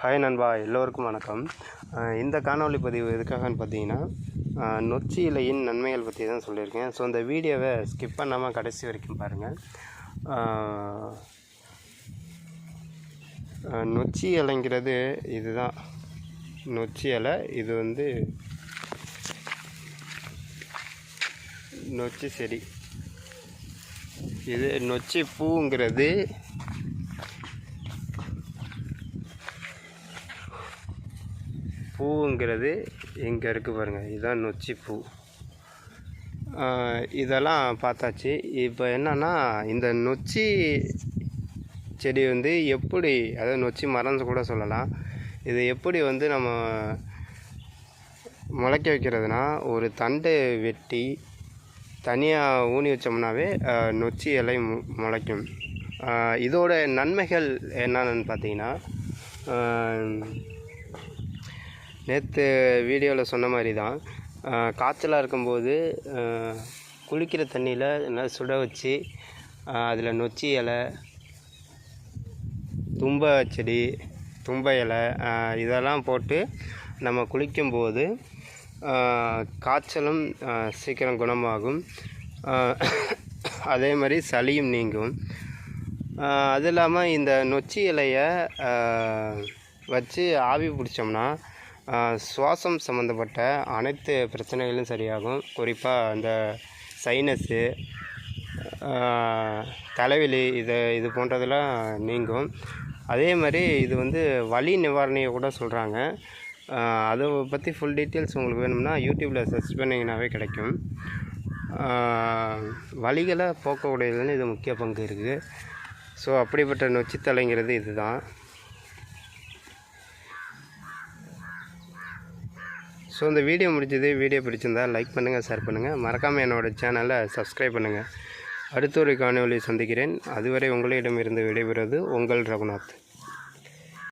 Hi நண்பா. எல்லோருக்கும் வணக்கம். இந்த காணொலி பதிவு எதுக்காகன்னு பார்த்தீங்கன்னா நொச்சி இலையின் நன்மைகள் பற்றி தான் சொல்லியிருக்கேன். ஸோ இந்த வீடியோவை ஸ்கிப் பண்ணாமல் கடைசி வரைக்கும் பாருங்கள் நொச்சி இலைங்கிறது இதுதான். நொச்சி இலை இது வந்து நொச்சி செடி. இது நொச்சி பூங்கிறது பூங்கிறது இங்கே இருக்குது பாருங்கள் இதுதான் நொச்சி பூ. இதெல்லாம் பார்த்தாச்சு. இப்போ என்னென்னா இந்த நொச்சி செடி வந்து எப்படி அதாவது நொச்சி மரம்னு கூட சொல்லலாம். இது எப்படி வந்து நம்ம முளைக்க வைக்கிறதுனா ஒரு தண்டு வெட்டி தனியாக ஊனி வச்சோம்னாவே நொச்சி இலை முளைக்கும். இதோட நன்மைகள் என்னென்னு பார்த்தீங்கன்னா நேற்று வீடியோவில் சொன்ன மாதிரி தான் காய்ச்சலாக இருக்கும்போது குளிக்கிற தண்ணியில் நல்லா சுட வச்சு அதில் நொச்சி இலை தும்ப செடி தும்ப இலை இதெல்லாம் போட்டு நம்ம குளிக்கும்போது காய்ச்சலும் சீக்கிரம் குணமாகும். அதே மாதிரி சளியும் நீங்கும். அது இல்லாமல் இந்த நொச்சி இலையை வச்சு ஆவி பிடிச்சோம்னா சுவாசம் சம்மந்தப்பட்ட அனைத்து பிரச்சனைகளும் சரியாகும். குறிப்பாக அந்த சைனஸு தலைவலி இது இது போன்றதெல்லாம் நீங்கும். அதே மாதிரி இது வந்து வலி நிவாரணியை கூட சொல்கிறாங்க அதை பற்றி ஃபுல் டீட்டெயில்ஸ் உங்களுக்கு வேணும்னா யூடியூப்பில் சர்ச் பண்ணிங்கனாவே கிடைக்கும். வலிகளை போக்கக்கூடியதுன்னு இது முக்கிய பங்கு இருக்குது ஸோ அப்படிப்பட்ட நொச்சித்தலைங்கிறது இதுதான். ஸோ இந்த வீடியோ முடிஞ்சது வீடியோ பிடிச்சிருந்தா லைக் பண்ணுங்கள் ஷேர் பண்ணுங்கள் மறக்காமல் என்னோடய சேனலை சப்ஸ்கிரைப் பண்ணுங்கள் அடுத்த ஒரு காணொலியை சந்திக்கிறேன். அதுவரை உங்களிடமிருந்து விடைபெறுவது உங்கள் ரகுநாத்.